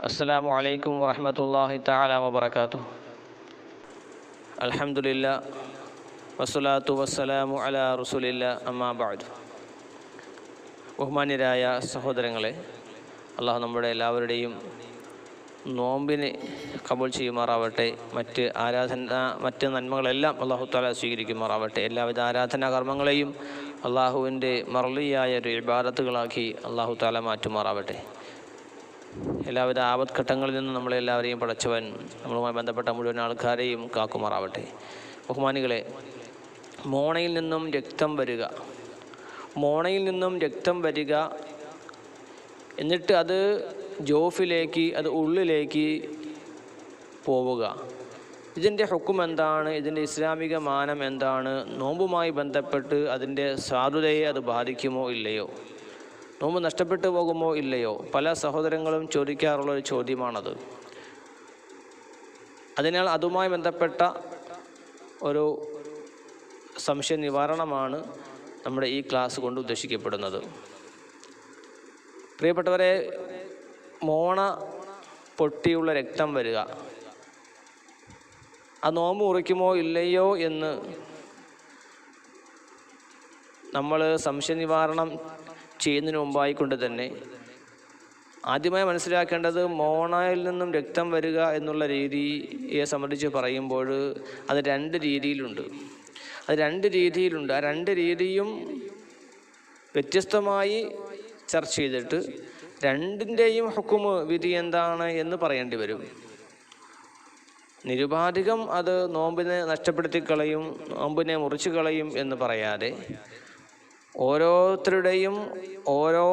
السلام عليكم ورحمة الله تعالى وبركاته الحمد لله والصلاة والسلام على رسول الله أما بعد ബഹുമാന്യരായ സഹോദരങ്ങളെ അള്ളാഹു നമ്മുടെ എല്ലാവരുടെയും നോമ്പിനെ കബൂൾ ചെയ്യുമാറാവട്ടെ. മറ്റ് ആരാധന മറ്റ് നന്മകളെല്ലാം അള്ളാഹു താല സ്വീകരിക്കുമാറാവട്ടെ. എല്ലാവിധ ആരാധനാ കർമ്മങ്ങളെയും അള്ളാഹുവിന്റെ മറളിയായ ഒരു ഇബാദത്തുകളാക്കി അള്ളാഹു താല മാറ്റുമാറാവട്ടെ. എല്ലാവിധ ആപത്ഘട്ടങ്ങളിൽ നിന്നും നമ്മളെല്ലാവരെയും പടച്ചവൻ നമ്മളുമായി ബന്ധപ്പെട്ട മുഴുവൻ ആൾക്കാരെയും കാക്കുമാറാവട്ടെ. ബഹുമാനികളെ മോണയിൽ നിന്നും രക്തം വരിക. മോണയിൽ നിന്നും രക്തം വരിക. എന്നിട്ട് അത് ജോഫിലേക്ക് അത് ഉള്ളിലേക്ക് പോവുക. ഇതിന്റെ ഹുക്കും എന്താണ്? ഇതിന്റെ ഇസ്ലാമിക മാനം എന്താണ്? നോമ്പുമായി ബന്ധപ്പെട്ട് അതിന്റെ സാധുതയെ അത് ബാധിക്കുമോ ഇല്ലയോ? നോമ്പ് നഷ്ടപ്പെട്ടു പോകുമോ ഇല്ലയോ? പല സഹോദരങ്ങളും ചോദിക്കാറുള്ള ഒരു ചോദ്യമാണത്. അതിനാൽ അതുമായി ബന്ധപ്പെട്ട ഒരു സംശയ നിവാരണമാണ് നമ്മുടെ ഈ ക്ലാസ് കൊണ്ട് ഉദ്ദേശിക്കപ്പെടുന്നത്. പ്രിയപ്പെട്ടവരെ മോണ പൊട്ടിയുള്ള രക്തം വരിക. ആ നോമ്പ് മുറിക്കുമോ ഇല്ലയോ എന്ന് നമ്മൾ സംശയ നിവാരണം ചെയ്യുന്നതിന് മുമ്പായിക്കൊണ്ട് തന്നെ ആദ്യമായി മനസ്സിലാക്കേണ്ടത് മോണയിൽ നിന്നും രക്തം വരിക എന്നുള്ള രീതിയെ സംബന്ധിച്ച് പറയുമ്പോൾ അത് രണ്ട് രീതിയിലുണ്ട്. അത് രണ്ട് രീതിയിലുണ്ട്. ആ രണ്ട് രീതിയും വ്യത്യസ്തമായി ചർച്ച ചെയ്തിട്ട് രണ്ടിന്റെയും ഹുക്കുമ് വിധി എന്താണ് എന്ന് പറയേണ്ടി വരും. നിരുപാധികം അത് നോമ്പിനെ നഷ്ടപ്പെടുത്തി കളയും നോമ്പിനെ മുറിച്ചു കളയും എന്ന് പറയാതെ ഓരോരുത്തരുടെയും ഓരോ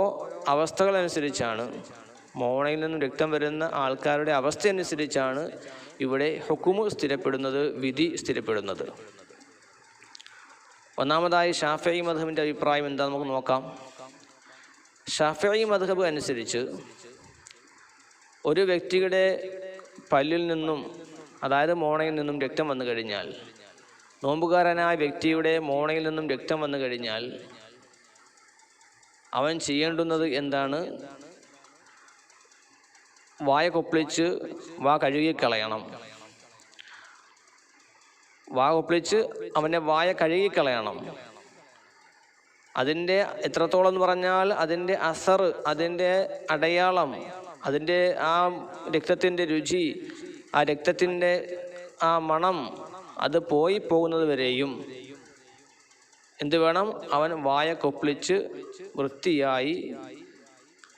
അവസ്ഥകളനുസരിച്ചാണ് മോണയിൽ നിന്നും രക്തം വരുന്ന ആൾക്കാരുടെ അവസ്ഥ അനുസരിച്ചാണ് ഇവിടെ ഹുക്കുമ് സ്ഥിരപ്പെടുന്നത് വിധി സ്ഥിരപ്പെടുന്നത്. ഒന്നാമതായി ഷാഫി മധുവിന്റെ അഭിപ്രായം എന്താ നമുക്ക് നോക്കാം. ഷാഫി മധബ് അനുസരിച്ച് ഒരു വ്യക്തിയുടെ പല്ലിൽ നിന്നും അതായത് മോണയിൽ നിന്നും രക്തം വന്നു കഴിഞ്ഞാൽ നോമ്പുകാരനായ വ്യക്തിയുടെ മോണയിൽ നിന്നും രക്തം വന്നു കഴിഞ്ഞാൽ അവൻ ചെയ്യേണ്ടുന്നത് എന്താണ്? വായ കൊപ്പിളിച്ച് വാ കഴുകിക്കളയണം വാ കൊപ്പിളിച്ച് അവന്റെ വായ കഴുകിക്കളയണം അതിന്റെ എത്രത്തോളം എന്ന് പറഞ്ഞാൽ അതിന്റെ അസർ അതിന്റെ അടയാളം അതിന്റെ ആ രക്തത്തിന്റെ രുചി ആ രക്തത്തിന്റെ ആ മണം അത് പോയി പോകുന്നത് വരെയും എന്ത് വേണം? അവൻ വായ കൊപ്പിളിച്ച് വൃത്തിയായി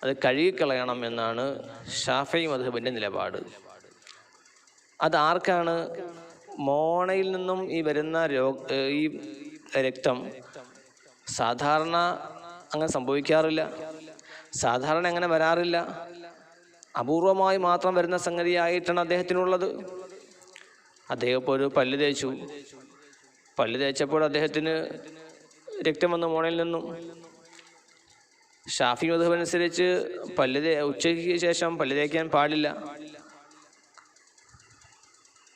അത് കഴുകിക്കളയണം എന്നാണ് ഷാഫി മധുബിന്റെ നിലപാട്. അത് ആർക്കാണ് മോണയിൽ നിന്നും ഈ വരുന്ന രോഗ ഈ രക്തം സാധാരണ അങ്ങനെ സംഭവിക്കാറില്ല. സാധാരണ അങ്ങനെ വരാറില്ല. അപൂർവമായി മാത്രം വരുന്ന സംഗതിയായിട്ടാണ് അദ്ദേഹത്തിനുള്ളത്. അദ്ദേഹം ഇപ്പോൾ ഒരു പല്ല് തേച്ചു. പല്ല് തേച്ചപ്പോൾ അദ്ദേഹത്തിന് രക്തം വന്നു മോണയിൽ നിന്നും. ഷാഫി മധുബ് അനുസരിച്ച് പല്ല് ഉച്ചയ്ക്ക് ശേഷം പല്ല് തേക്കാൻ പാടില്ല.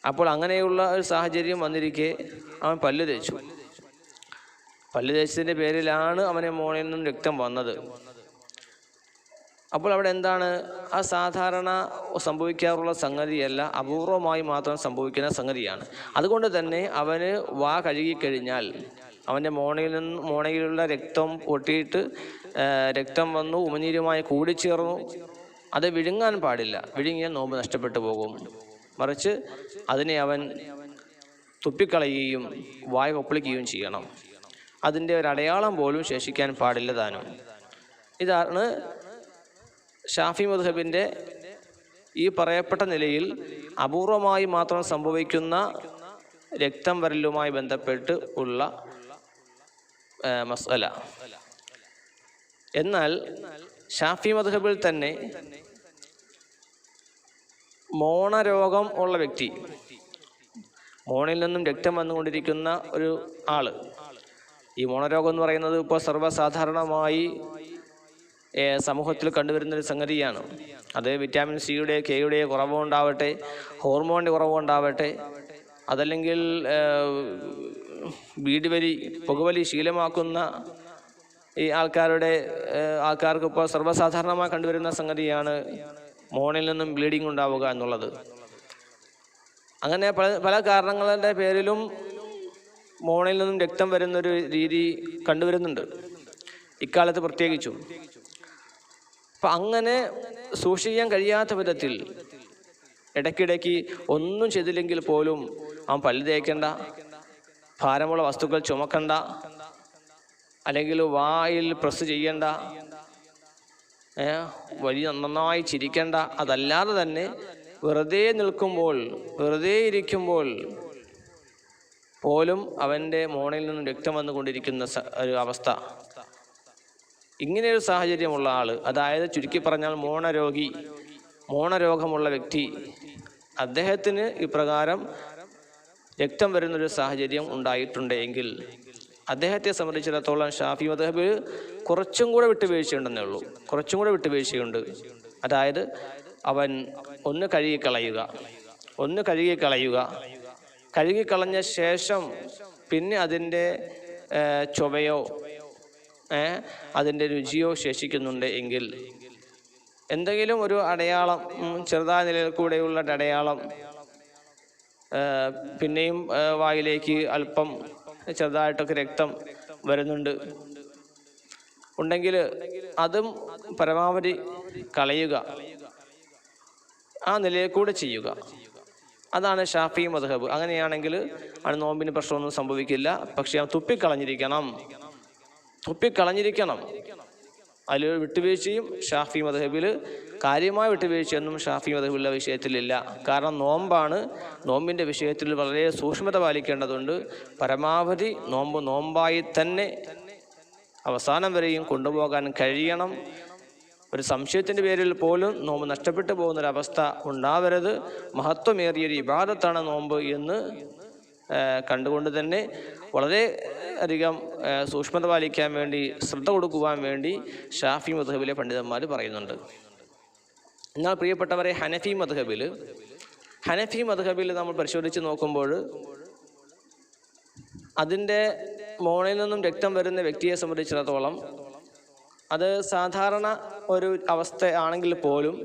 അപ്പോൾ അങ്ങനെയുള്ള ഒരു സാഹചര്യം വന്നിരിക്കെ അവൻ പല്ല് തേച്ചു. പല്ല് തേച്ചതിന്റെ പേരിലാണ് അവനെ മോണയിൽ നിന്നും രക്തം വന്നത്. അപ്പോൾ അവിടെ എന്താണ്? ആ സാധാരണ സംഭവിക്കാറുള്ള സംഗതിയല്ല അപൂർവമായി മാത്രം സംഭവിക്കുന്ന സംഗതിയാണ്. അതുകൊണ്ട് തന്നെ അവന് വാ കഴുകിക്കഴിഞ്ഞാൽ അവന്റെ മോണയിൽ നിന്ന് മോണയിലുള്ള രക്തം പൊട്ടിയിട്ട് രക്തം വന്നു ഉമനീരുമായി കൂടിച്ചേർന്നു. അത് വിഴുങ്ങാൻ പാടില്ല. വിഴുങ്ങിയാൽ നോമ്പ് നഷ്ടപ്പെട്ടു പോകും. മറിച്ച് അതിനെ അവൻ തുപ്പിക്കളയുകയും വായ കൊപ്പിളിക്കുകയും ചെയ്യണം. അതിന്റെ ഒരു അടയാളം പോലും ശേഷിക്കാൻ പാടില്ല താനും. ഇതാണ് ഷാഫി മധുഹബിന്റെ ഈ പറയപ്പെട്ട നിലയിൽ അപൂർവമായി മാത്രം സംഭവിക്കുന്ന രക്തം വരലുമായി ബന്ധപ്പെട്ട് ഉള്ള മസല എന്നാൽ ഷാഫി മധുഹബിൽ തന്നെ മോണരോഗം ഉള്ള വ്യക്തി മോണിൽ നിന്നും രക്തം വന്നുകൊണ്ടിരിക്കുന്ന ഒരു ആൾ ഈ മോണരോഗം എന്ന് പറയുന്നത് ഇപ്പോൾ സർവസാധാരണമായി സമൂഹത്തിൽ കണ്ടുവരുന്ന ഒരു സംഗതിയാണ്. അത് വിറ്റാമിൻ സിയുടെ കെയുടെ കുറവുണ്ടാവട്ടെ ഹോർമോണിന്റെ കുറവുണ്ടാവട്ടെ അതല്ലെങ്കിൽ വീടുവലി പുകവലി ശീലമാക്കുന്ന ഈ ആൾക്കാരുടെ ആൾക്കാർക്ക് ഇപ്പോൾ സർവസാധാരണമായി കണ്ടുവരുന്ന സംഗതിയാണ് മോണിൽ നിന്നും ബ്ലീഡിംഗ് ഉണ്ടാവുക എന്നുള്ളത്. അങ്ങനെ പല പല കാരണങ്ങളുടെ പേരിലും മോണിൽ നിന്നും രക്തം വരുന്നൊരു രീതി കണ്ടുവരുന്നുണ്ട്. ഇക്കാലത്ത് പ്രത്യേകിച്ചും. അപ്പം അങ്ങനെ സൂക്ഷിക്കാൻ കഴിയാത്ത വിധത്തിൽ ഇടയ്ക്കിടയ്ക്ക് ഒന്നും ചെയ്തില്ലെങ്കിൽ പോലും അവൻ പല്ല് തേക്കണ്ട ഭാരമുള്ള വസ്തുക്കൾ ചുമക്കണ്ട അല്ലെങ്കിൽ വായിൽ പ്രസ് ചെയ്യണ്ട വലിയ നന്നായി ചിരിക്കേണ്ട അതല്ലാതെ തന്നെ വെറുതെ നിൽക്കുമ്പോൾ വെറുതെ ഇരിക്കുമ്പോൾ പോലും അവന്റെ മോണയിൽ നിന്നും രക്തം വന്നുകൊണ്ടിരിക്കുന്ന ഒരു അവസ്ഥ. ഇങ്ങനെയൊരു സാഹചര്യമുള്ള ആൾ അതായത് ചുരുക്കി പറഞ്ഞാൽ മോണരോഗി മോണരോഗമുള്ള വ്യക്തി അദ്ദേഹത്തിന് ഇപ്രകാരം രക്തം വരുന്നൊരു സാഹചര്യം ഉണ്ടായിട്ടുണ്ട് എങ്കിൽ അദ്ദേഹത്തെ സംബന്ധിച്ചിടത്തോളം ഷാഫി മദഹബ് കുറച്ചും കൂടെ വിട്ടുവീഴ്ചയുണ്ടെന്നേ ഉള്ളൂ. കുറച്ചും കൂടെ വിട്ടുവീഴ്ചയുണ്ട്. അതായത് അവൻ ഒന്ന് കഴുകിക്കളയുക ഒന്ന് കഴുകിക്കളയുക കഴുകിക്കളഞ്ഞ ശേഷം പിന്നെ അതിന്റെ ചുവയോ അതിന്റെ രുചിയോ ശേഷിക്കുന്നുണ്ട് എങ്കിൽ. എന്തെങ്കിലും ഒരു അടയാളം ചെറുതായ നിലയിൽ കൂടെയുള്ള അടയാളം പിന്നെയും വായിലേക്ക് അല്പം ചെറുതായിട്ടൊക്കെ രക്തം വരുന്നുണ്ട്. ഉണ്ടെങ്കിൽ അതും പരമാവധി കളയുക. ആ നിലയിൽ കൂടെ ചെയ്യുക. അതാണ് ഷാഫി മദ്ഹബ്. അങ്ങനെയാണെങ്കിൽ ആണ് നോമ്പിന് പ്രശ്നമൊന്നും സംഭവിക്കില്ല. പക്ഷേ ആ തുപ്പിക്കളഞ്ഞിരിക്കണം തുപ്പിക്കളഞ്ഞിരിക്കണം അതിൽ വിട്ടുവീഴ്ചയും ഷാഫി മദ്ഹബിൽ കാര്യമായ വിട്ടുവീഴ്ചയൊന്നും ഷാഫി മദ്ഹബിലുള്ള വിഷയത്തിലില്ല. കാരണം നോമ്പാണ്. നോമ്പിന്റെ വിഷയത്തിൽ വളരെ സൂക്ഷ്മത പാലിക്കേണ്ടതുണ്ട്. പരമാവധി നോമ്പ് നോമ്പായി തന്നെ അവസാനം വരെയും കൊണ്ടുപോകാൻ കഴിയണം. ഒരു സംശയത്തിന്റെ പേരിൽ പോലും നോമ്പ് നഷ്ടപ്പെട്ടു പോകുന്നൊരവസ്ഥ ഉണ്ടാവരുത്. മഹത്വമേറിയൊരു വിവാദത്താണ് നോമ്പ് എന്ന് കണ്ടുകൊണ്ട് തന്നെ വളരെ അധികം സൂക്ഷ്മത പാലിക്കാൻ വേണ്ടി ശ്രദ്ധ കൊടുക്കുവാൻ വേണ്ടി ഷാഫി മധുഹബിലെ പണ്ഡിതന്മാർ പറയുന്നുണ്ട്. എന്നാൽ പ്രിയപ്പെട്ടവരെ ഹനഫി മധുഹബിൽ ഹനഫി മധുഹബിൽ നമ്മൾ പരിശോധിച്ച് നോക്കുമ്പോൾ അതിന്റെ മോണയിൽ നിന്നും രക്തം വരുന്ന വ്യക്തിയെ സംബന്ധിച്ചിടത്തോളം അത് സാധാരണ ഒരു അവസ്ഥ ആണെങ്കിൽ പോലും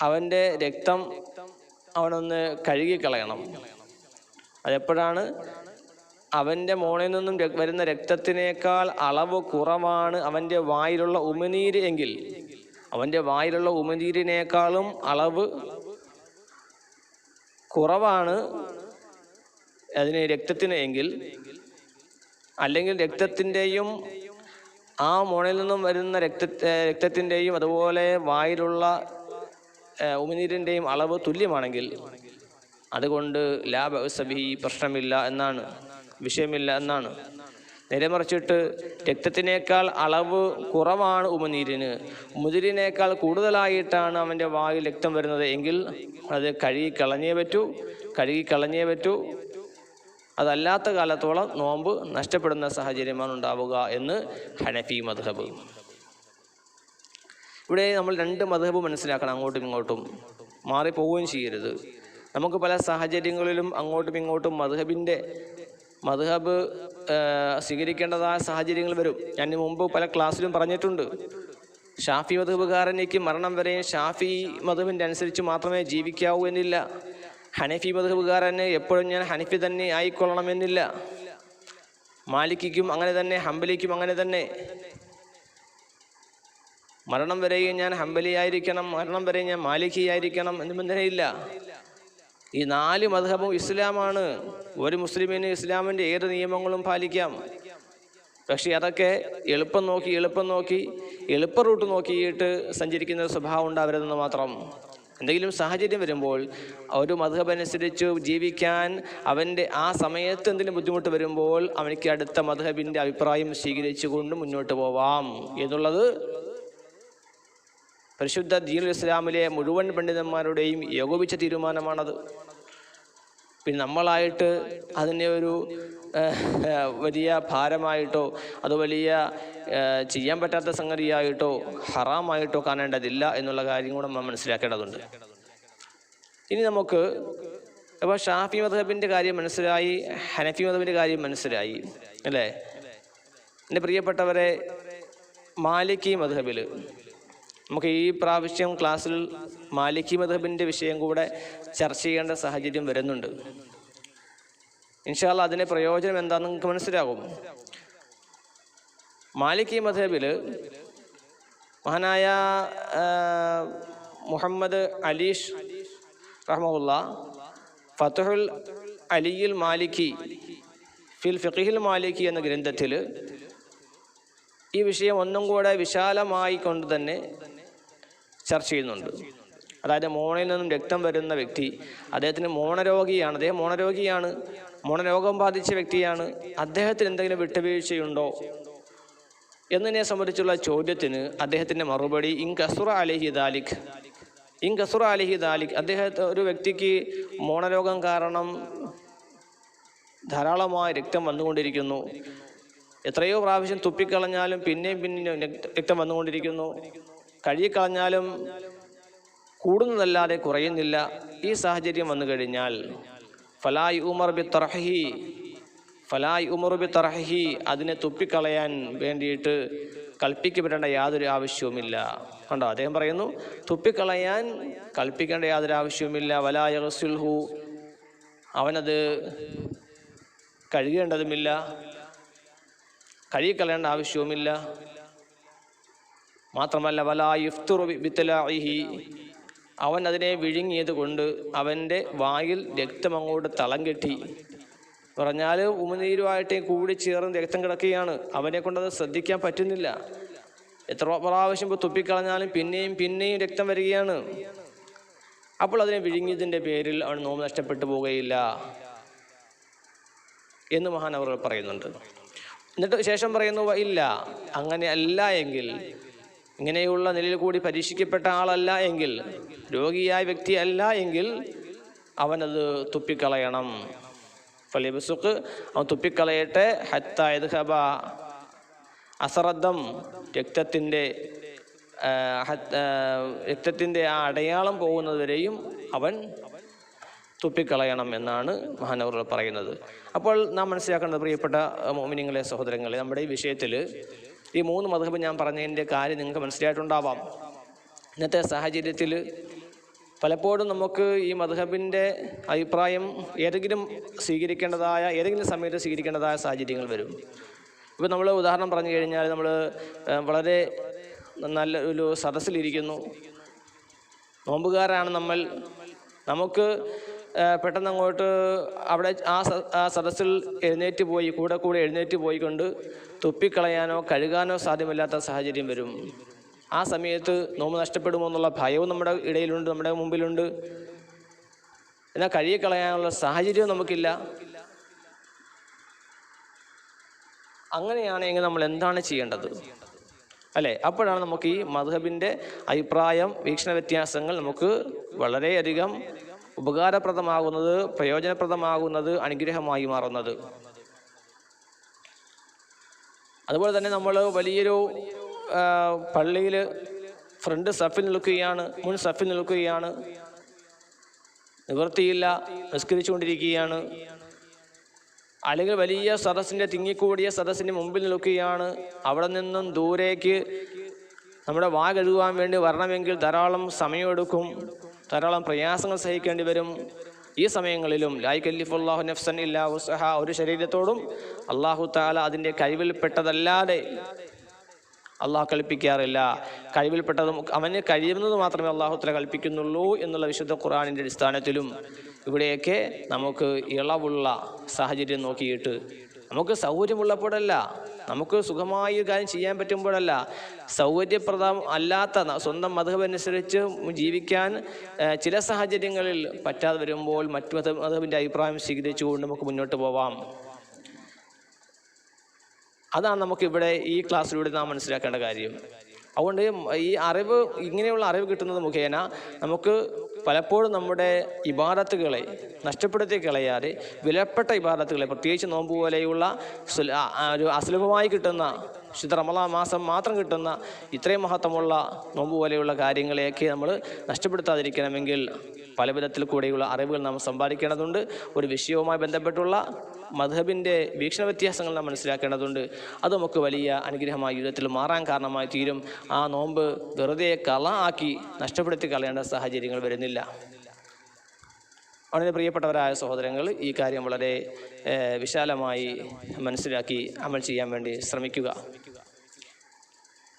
അവന്റെ രക്തം അവനൊന്ന് കഴുകിക്കളയണം. അതെപ്പോഴാണ്? അവന്റെ മോണിൽ നിന്നും വരുന്ന രക്തത്തിനേക്കാൾ അളവ് കുറവാണ് അവന്റെ വായിലുള്ള ഉമിനീര് എങ്കിൽ. അവന്റെ വായിലുള്ള ഉമിനീരിനേക്കാളും അളവ് കുറവാണ് അതിന് രക്തത്തിന് എങ്കിൽ. അല്ലെങ്കിൽ രക്തത്തിന്റെയും ആ മോണിൽ നിന്നും വരുന്ന രക്ത രക്തത്തിന്റെയും അതുപോലെ വായിലുള്ള ഉമിനീരിന്റെയും അളവ് തുല്യമാണെങ്കിൽ അതുകൊണ്ട് ലാഭ സബി പ്രശ്നമില്ല എന്നാണ് വിഷയമില്ല എന്നാണ്. നിലമറിച്ചിട്ട് മറിച്ചിട്ട് രക്തത്തിനേക്കാൾ അളവ് കുറവാണ് ഉമിനീരിന്. ഉമിനീരിനേക്കാൾ കൂടുതലായിട്ടാണ് അവന്റെ വായിൽ രക്തം വരുന്നത് എങ്കിൽ അത് കഴുകി കളഞ്ഞേ പറ്റൂ കഴുകി കളഞ്ഞേ പറ്റൂ അതല്ലാത്ത കാലത്തോളം നോമ്പ് നഷ്ടപ്പെടുന്ന സാഹചര്യമാണ് ഉണ്ടാവുക എന്ന് ഹനഫി മദ്ഹബ്. ഇവിടെ നമ്മൾ രണ്ട് മധബ് മനസ്സിലാക്കണം അങ്ങോട്ടും ഇങ്ങോട്ടും. മാറിപ്പോവുകയും ചെയ്യരുത്. നമുക്ക് പല സാഹചര്യങ്ങളിലും അങ്ങോട്ടും ഇങ്ങോട്ടും മധുഹബിന്റെ മധുഹബ് സ്വീകരിക്കേണ്ടതായ സാഹചര്യങ്ങൾ വരും. ഞാൻ മുമ്പ് പല ക്ലാസ്സിലും പറഞ്ഞിട്ടുണ്ട്. ഷാഫി മധുബുകാരനേക്ക് മരണം വരെയും ഷാഫി മധുബിന്റെ അനുസരിച്ച് മാത്രമേ ജീവിക്കാവൂ എന്നില്ല. ഹനഫി മധുബുകാരന് എപ്പോഴും ഞാൻ ഹനഫി തന്നെ ആയിക്കൊള്ളണമെന്നില്ല. മാലിക്കും അങ്ങനെ തന്നെ ഹംബലിക്കും അങ്ങനെ തന്നെ. മരണം വരെയും ഞാൻ ഹംബലി ആയിരിക്കണം മരണം വരെയും ഞാൻ മാലിക്കി ആയിരിക്കണം എന്ന് ബന്ധനയില്ല ഈ നാല് മധുഹബും ഇസ്ലാമാണ്. ഒരു മുസ്ലിമിന് ഇസ്ലാമിന്റെ ഏത് നിയമങ്ങളും പാലിക്കാം. പക്ഷേ അതൊക്കെ എളുപ്പം നോക്കി എളുപ്പം നോക്കി എളുപ്പ റൂട്ട് നോക്കിയിട്ട് സഞ്ചരിക്കുന്ന സ്വഭാവം ഉണ്ടാവരുതെന്ന് മാത്രം. എന്തെങ്കിലും സാഹചര്യം വരുമ്പോൾ ഒരു മധുഹബ് അനുസരിച്ച് ജീവിക്കാൻ അവന്റെ ആ സമയത്ത് എന്തെങ്കിലും ബുദ്ധിമുട്ട് വരുമ്പോൾ അവനിക്ക് അടുത്ത മധുഹബിന്റെ അഭിപ്രായം സ്വീകരിച്ചുകൊണ്ട് മുന്നോട്ട് പോവാം. എന്നുള്ളത് പരിശുദ്ധ ദീനുൽ ഇസ്ലാമിലെ മുഴുവൻ പണ്ഡിതന്മാരുടെയും ഏകോപിച്ച തീരുമാനമാണത്. പിന്നെ നമ്മളായിട്ട് അതിനെ ഒരു വലിയ ഭാരമായിട്ടോ അത് വലിയ ചെയ്യാൻ പറ്റാത്ത സംഗതിയായിട്ടോ ഹറാമായിട്ടോ കാണേണ്ടതില്ല എന്നുള്ള കാര്യം കൂടെ നമ്മൾ മനസ്സിലാക്കേണ്ടതുണ്ട്. ഇനി നമുക്ക് അപ്പോൾ ഷാഫി മധബിന്റെ കാര്യം മനസ്സിലായി ഹനഫി മധബിന്റെ കാര്യം മനസ്സിലായി അല്ലേ? എന്റെ പ്രിയപ്പെട്ടവരെ മാലിക്കി മധബിൽ നമുക്ക് ഈ പ്രാവശ്യം ക്ലാസ്സിൽ മാലിക്കി മധബിന്റെ വിഷയം കൂടെ ചർച്ച ചെയ്യേണ്ട സാഹചര്യം വരുന്നുണ്ട്. ഇൻഷാല്ല അതിന്റെ പ്രയോജനം എന്താണെന്ന് നിങ്ങൾക്ക് മനസ്സിലാകും. മാലിക്കി മധബിൽ മഹാനായ മുഹമ്മദ് അലീഷ് റഹ്മുല്ല ഫത്തുഹുൽ അലിയുൽ മാലിക്കി ഫിൽ ഫിഖിൽ മാലിക്കി എന്ന ഗ്രന്ഥത്തിൽ ഈ വിഷയം ഒന്നും കൂടെ വിശാലമായി കൊണ്ട് തന്നെ ചർച്ച ചെയ്യുന്നുണ്ട്. അതായത് മോണയിൽ നിന്നും രക്തം വരുന്ന വ്യക്തി അദ്ദേഹത്തിന് മോണരോഗിയാണ്. അദ്ദേഹം മോണരോഗിയാണ്. മോണരോഗം ബാധിച്ച വ്യക്തിയാണ്. അദ്ദേഹത്തിന് എന്തെങ്കിലും വിട്ടുവീഴ്ചയുണ്ടോ? എന്നതിനെ സംബന്ധിച്ചുള്ള ചോദ്യത്തിന് അദ്ദേഹത്തിന്റെ മറുപടി ഇൻ കസുറ അലഹി ദാലിഖ് ഇൻ കസുറ അലഹി ദാലിഖ് അദ്ദേഹത്തെ ഒരു വ്യക്തിക്ക് മോണരോഗം കാരണം ധാരാളമായ രക്തം വന്നുകൊണ്ടിരിക്കുന്നു. എത്രയോ പ്രാവശ്യം തുപ്പിക്കളഞ്ഞാലും പിന്നെയും പിന്നെയും രക്തം വന്നുകൊണ്ടിരിക്കുന്നു. കഴുകിക്കളഞ്ഞാലും കൂടുന്നതല്ലാതെ കുറയുന്നില്ല. ഈ സാഹചര്യം വന്നു കഴിഞ്ഞാൽ ഫലായ് ഉമർ ബി തർഹി ഫലായ് ഉമർ ബി തർഹി അതിനെ തുപ്പിക്കളയാൻ വേണ്ടിയിട്ട് കൽപ്പിക്കപ്പെടേണ്ട യാതൊരു ആവശ്യവുമില്ല. കണ്ടോ? അദ്ദേഹം പറയുന്നു തുപ്പിക്കളയാൻ കൽപ്പിക്കേണ്ട യാതൊരു ആവശ്യവുമില്ല. വലായ റസുൽഹു അവനത് കഴുകേണ്ടതുമില്ല. കഴുകിക്കളയേണ്ട ആവശ്യവുമില്ല. മാത്രമല്ല വലായുഫ്തുറുബിത്തലാഹി അവൻ അതിനെ വിഴുങ്ങിയത് കൊണ്ട് അവന്റെ വായിൽ രക്തം അങ്ങോട്ട് തളം കെട്ടി പറഞ്ഞാൽ ഉമനീരുമായിട്ട് കൂടി ചേർന്ന് രക്തം കിടക്കുകയാണ്. അവനെ കൊണ്ടത് ശ്രദ്ധിക്കാൻ പറ്റുന്നില്ല. എത്ര പ്രാവശ്യം ഇപ്പോൾ തുപ്പിക്കളഞ്ഞാലും പിന്നെയും പിന്നെയും രക്തം വരികയാണ്. അപ്പോൾ അതിനെ വിഴുങ്ങിയതിന്റെ പേരിൽ അവൻ നോമ്പ് നഷ്ടപ്പെട്ടു പോവുകയില്ല എന്ന് മഹാനവർ പറയുന്നുണ്ട്. എന്നിട്ട് ശേഷം പറയുന്നു ഇല്ല. അങ്ങനെ അല്ല എങ്കിൽ ഇങ്ങനെയുള്ള നിലയിൽ കൂടി പരീക്ഷിക്കപ്പെട്ട ആളല്ല എങ്കിൽ രോഗിയായ വ്യക്തി അല്ല എങ്കിൽ അവനത് തുപ്പിക്കളയണം. ഫലിബസുക്ക് അവൻ തുപ്പിക്കളയട്ടെ. ഹത്തായത് ഹബ അസറദ്ദം രക്തത്തിന്റെ രക്തത്തിന്റെ ആ അടയാളം പോകുന്നതുവരെയും അവൻ തുപ്പിക്കളയണം എന്നാണ് മഹാനവർ പറയുന്നത്. അപ്പോൾ നാം മനസ്സിലാക്കേണ്ടത് പ്രിയപ്പെട്ട മോമിനിങ്ങളെ സഹോദരങ്ങളെ നമ്മുടെ ഈ വിഷയത്തിൽ ഈ മൂന്ന് മധുഹബ് ഞാൻ പറഞ്ഞതിന്റെ കാര്യം നിങ്ങൾക്ക് മനസ്സിലായിട്ടുണ്ടാവാം. ഇന്നത്തെ സാഹചര്യത്തിൽ പലപ്പോഴും നമുക്ക് ഈ മധുഹബിന്റെ അഭിപ്രായം ഏതെങ്കിലും സ്വീകരിക്കേണ്ടതായ ഏതെങ്കിലും സമയത്ത് സ്വീകരിക്കേണ്ടതായ സാഹചര്യങ്ങൾ വരും. ഇപ്പോൾ നമ്മൾ ഉദാഹരണം പറഞ്ഞു കഴിഞ്ഞാൽ നമ്മൾ വളരെ നല്ല ഒരു സദസ്സിലിരിക്കുന്നു. നോമ്പുകാരാണ് നമ്മൾ. നമുക്ക് പെട്ടെന്ന് അങ്ങോട്ട് അവിടെ ആ ആ സദസ്സിൽ എഴുന്നേറ്റ് പോയി കൂടെ കൂടെ എഴുന്നേറ്റ് പോയിക്കൊണ്ട് തുപ്പിക്കളയാനോ കഴുകാനോ സാധ്യമല്ലാത്ത സാഹചര്യം വരും. ആ സമയത്ത് നോമ്പ് നഷ്ടപ്പെടുമോ എന്നുള്ള ഭയവും നമ്മുടെ ഇടയിലുണ്ട് നമ്മുടെ മുമ്പിലുണ്ട്. എന്നാൽ കഴുകിക്കളയാനുള്ള സാഹചര്യവും നമുക്കില്ല. അങ്ങനെയാണെങ്കിൽ നമ്മൾ എന്താണ് ചെയ്യേണ്ടത്? അല്ലേ? അപ്പോഴാണ് നമുക്ക് ഈ മധുഹബിന്റെ അഭിപ്രായം വീക്ഷണ വ്യത്യാസങ്ങൾ നമുക്ക് വളരെയധികം ഉപകാരപ്രദമാകുന്നത് പ്രയോജനപ്രദമാകുന്നത് അനുഗ്രഹമായി മാറുന്നത്. അതുപോലെ തന്നെ നമ്മൾ വലിയൊരു പള്ളിയിൽ ഫ്രണ്ട് സഫിൽ നിൽക്കുകയാണ് മുൻ സഫിൽ നിൽക്കുകയാണ് നിവൃത്തിയില്ല നിസ്കരിച്ചുകൊണ്ടിരിക്കുകയാണ് അല്ലെങ്കിൽ വലിയ സദസ്സിന്റെ തിങ്ങിക്കൂടിയ സദസ്സിന്റെ മുമ്പിൽ നിൽക്കുകയാണ് അവിടെ നിന്നും ദൂരേക്ക് നമ്മുടെ വാ കഴുകുവാൻ വേണ്ടി വരണമെങ്കിൽ ധാരാളം സമയമെടുക്കും. ധാരാളം പ്രയാസങ്ങൾ സഹിക്കേണ്ടി വരും. ഈ സമയങ്ങളിലും ലായ് കല്ലിഫുല്ലാഹു നഫ്സൻ ഇല്ലാ ഉസഹ ഒരു ശരീരത്തോടും അള്ളാഹു താല അതിന്റെ കഴിവിൽപ്പെട്ടതല്ലാതെ അള്ളാഹു കൽപ്പിക്കാറില്ല. കഴിവിൽപ്പെട്ടതും അവന് കഴിയുന്നത് മാത്രമേ അള്ളാഹു തല കൽപ്പിക്കുന്നുള്ളൂ എന്നുള്ള വിശുദ്ധ ഖുറാനിന്റെ അടിസ്ഥാനത്തിലും ഇവിടെയൊക്കെ നമുക്ക് ഇളവുള്ള സാഹചര്യം നോക്കിയിട്ട് നമുക്ക് സൗകര്യമുള്ളപ്പോഴല്ല നമുക്ക് സുഖമായി കാര്യം ചെയ്യാൻ പറ്റുമ്പോഴല്ല സൗകര്യപ്രദം അല്ലാത്ത സ്വന്തം മതമനുസരിച്ച് ജീവിക്കാൻ ചില സാഹചര്യങ്ങളിൽ പറ്റാതെ വരുമ്പോൾ മറ്റു മത മതത്തിന്റെ അഭിപ്രായം സ്വീകരിച്ചുകൊണ്ട് നമുക്ക് മുന്നോട്ട് പോവാം. അതാണ് നമുക്കിവിടെ ഈ ക്ലാസ്സിലൂടെ നാം മനസ്സിലാക്കേണ്ട കാര്യം. അതുകൊണ്ട് ഈ അറിവ് ഇങ്ങനെയുള്ള അറിവ് കിട്ടുന്നത് മുഖേന നമുക്ക് പലപ്പോഴും നമ്മുടെ ഇബാദത്തുകളെ നഷ്ടപ്പെടുത്തി കളയാതെ വിലപ്പെട്ട ഇബാദത്തുകളെ പ്രത്യേകിച്ച് നോമ്പ് പോലെയുള്ള ഒരു അസുലഭമായി കിട്ടുന്ന ശുദ്ധ റമള മാസം മാത്രം കിട്ടുന്ന ഇത്രയും മഹത്വമുള്ള നോമ്പ് പോലെയുള്ള കാര്യങ്ങളെയൊക്കെ നമ്മൾ നഷ്ടപ്പെടുത്താതിരിക്കണമെങ്കിൽ പല വിധത്തിൽ കൂടെയുള്ള അറിവുകൾ നാം സമ്പാദിക്കേണ്ടതുണ്ട്. ഒരു വിഷയവുമായി ബന്ധപ്പെട്ടുള്ള മധബിന്റെ വീക്ഷണ വ്യത്യാസങ്ങൾ നാം മനസ്സിലാക്കേണ്ടതുണ്ട്. അത് നമുക്ക് വലിയ അനുഗ്രഹമായി ജീവിതത്തിൽ മാറാൻ കാരണമായി തീരും. ആ നോമ്പ് വെറുതെ കള ആക്കി നഷ്ടപ്പെടുത്തി കളയേണ്ട സാഹചര്യങ്ങൾ വരുന്നില്ല. വളരെ പ്രിയപ്പെട്ടവരായ സഹോദരങ്ങൾ ഈ കാര്യം വളരെ വിശാലമായി മനസ്സിലാക്കി അമൽ ചെയ്യാൻ വേണ്ടി ശ്രമിക്കുക.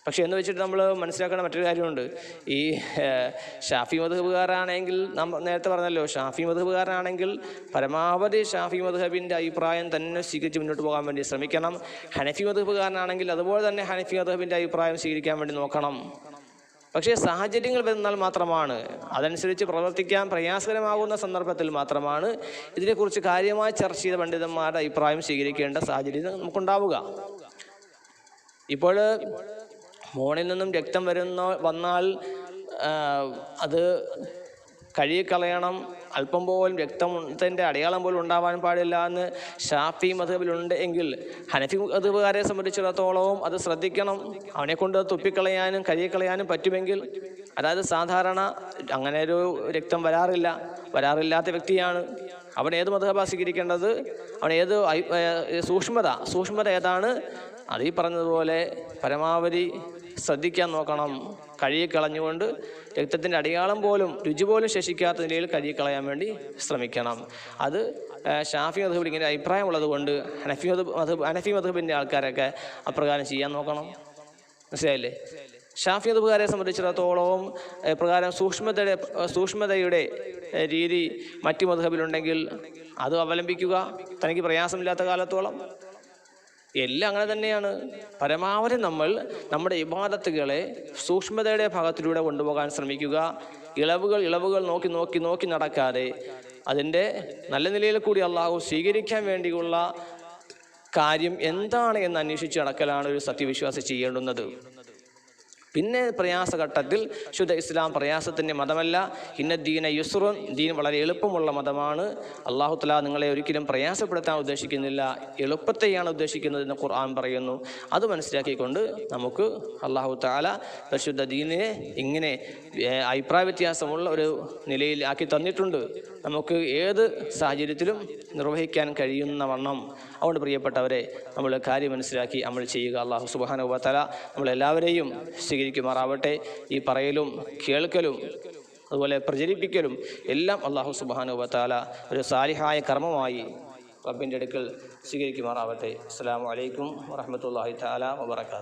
പക്ഷെ എന്ന് വെച്ചിട്ട് നമ്മൾ മനസ്സിലാക്കേണ്ട മറ്റൊരു കാര്യമുണ്ട്. ഈ ഷാഫി മധുബുകാരാണെങ്കിൽ നമ്മൾ നേരത്തെ പറഞ്ഞല്ലോ ഷാഫി മധുബുകാരനാണെങ്കിൽ പരമാവധി ഷാഫി മധുഹബിന്റെ അഭിപ്രായം തന്നെ സ്വീകരിച്ച് മുന്നോട്ട് പോകാൻ വേണ്ടി ശ്രമിക്കണം. ഹനഫി മധുബുകാരനാണെങ്കിൽ അതുപോലെ തന്നെ ഹനഫി മധുഹബിന്റെ അഭിപ്രായം സ്വീകരിക്കാൻ വേണ്ടി നോക്കണം. പക്ഷേ സാഹചര്യങ്ങൾ വരുന്നാൽ മാത്രമാണ് അതനുസരിച്ച് പ്രവർത്തിക്കാൻ പ്രയാസകരമാകുന്ന സന്ദർഭത്തിൽ മാത്രമാണ് ഇതിനെക്കുറിച്ച് കാര്യമായി ചർച്ച ചെയ്ത പണ്ഡിതന്മാരുടെ അഭിപ്രായം സ്വീകരിക്കേണ്ട സാഹചര്യം നമുക്കുണ്ടാവുക. ഇപ്പോൾ മോണിൽ നിന്നും രക്തം വരുന്ന വന്നാൽ അത് കഴുകിക്കളയണം. അല്പം പോലും രക്തത്തിന്റെ അടയാളം പോലും ഉണ്ടാവാൻ പാടില്ല എന്ന് ഷാഫി മധുബിലുണ്ട് എങ്കിൽ ഹനഫി മധുബുകാരെ സംബന്ധിച്ചിടത്തോളവും അത് ശ്രദ്ധിക്കണം. അവനെ കൊണ്ട് തുപ്പിക്കളയാനും കഴുകിക്കളയാനും പറ്റുമെങ്കിൽ അതായത് സാധാരണ അങ്ങനെ ഒരു രക്തം വരാറില്ല. വരാറില്ലാത്ത വ്യക്തിയാണ്. അവൻ ഏത് മധുബ സ്വീകരിക്കേണ്ടത്? അവൻ ഏത് സൂക്ഷ്മത സൂക്ഷ്മത ഏതാണ്? അത് പറഞ്ഞതുപോലെ പരമാവധി ശ്രദ്ധിക്കാൻ നോക്കണം. കഴുകിക്കളഞ്ഞുകൊണ്ട് രക്തത്തിന്റെ അടയാളം പോലും രുചി പോലും ശേഷിക്കാത്ത നിലയിൽ കഴുകിക്കളയാൻ വേണ്ടി ശ്രമിക്കണം. അത് ഷാഫി മധുബിൽ ഇങ്ങനെ അഭിപ്രായമുള്ളത് കൊണ്ട് ഹനഫി മധു മധുബ് ഹനഫി മധുബിന്റെ ആൾക്കാരൊക്കെ അപ്രകാരം ചെയ്യാൻ നോക്കണം. മനസ്സിലായില്ലേ? ഷാഫി മധുബുകാരെ സംബന്ധിച്ചിടത്തോളം പ്രകാരം സൂക്ഷ്മതയുടെ സൂക്ഷ്മതയുടെ രീതി മറ്റു മധുഹബിലുണ്ടെങ്കിൽ അത് അവലംബിക്കുക. തനിക്ക് പ്രയാസമില്ലാത്ത കാലത്തോളം എല്ലാം അങ്ങനെ തന്നെയാണ്. പരമാവധി നമ്മൾ നമ്മുടെ ഇബാദത്തുകളെ സൂക്ഷ്മതയുടെ ഭാഗത്തിലൂടെ കൊണ്ടുപോകാൻ ശ്രമിക്കുക. ഇളവുകൾ ഇളവുകൾ നോക്കി നോക്കി നോക്കി നടക്കാതെ അതിന്റെ നല്ല നിലയിൽ കൂടി അള്ളാഹു സ്വീകരിക്കാൻ വേണ്ടിയുള്ള കാര്യം എന്താണ് എന്ന് അന്വേഷിച്ച് നടക്കലാണ് ഒരു സത്യവിശ്വാസി ചെയ്യേണ്ടുന്നത്. പിന്നെ പ്രയാസഘട്ടത്തിൽ ശുദ്ധ ഇസ്ലാം പ്രയാസത്തിന്റെ മതമല്ല. ഇന്ന ദീന യുസ്റുൻ ദീൻ വളരെ എളുപ്പമുള്ള മതമാണ്. അള്ളാഹു തല നിങ്ങളെ ഒരിക്കലും പ്രയാസപ്പെടുത്താൻ ഉദ്ദേശിക്കുന്നില്ല. എളുപ്പത്തെയാണ് ഉദ്ദേശിക്കുന്നത് എന്ന് ഖുർആൻ പറയുന്നു. അത് മനസ്സിലാക്കിക്കൊണ്ട് നമുക്ക് അള്ളാഹു താല പരിശുദ്ധ ദീനിനെ ഇങ്ങനെ അഭിപ്രായ വ്യത്യാസമുള്ള ഒരു നിലയിൽ ആക്കി തന്നിട്ടുണ്ട്. നമുക്ക് ഏത് സാഹചര്യത്തിലും നിർവഹിക്കാൻ കഴിയുന്ന വണ്ണം അതുകൊണ്ട് പ്രിയപ്പെട്ടവരെ നമ്മൾ കാര്യം മനസ്സിലാക്കി നമ്മൾ ചെയ്യുക. അള്ളാഹു സുബാനുബത്തല നമ്മളെല്ലാവരെയും സ്വീകരിക്കുമാറാവട്ടെ. ഈ പറയലും കേൾക്കലും അതുപോലെ പ്രചരിപ്പിക്കലും എല്ലാം അള്ളാഹു സുബാനുബത്താല ഒരു സാലിഹായ കർമ്മമായി റബ്ബിന്റെ അടുക്കൽ സ്വീകരിക്കുമാറാവട്ടെ. അസ്സാം വലൈക്കും വറഹമത്തല്ലാഹി താല വബർക്കാത്തു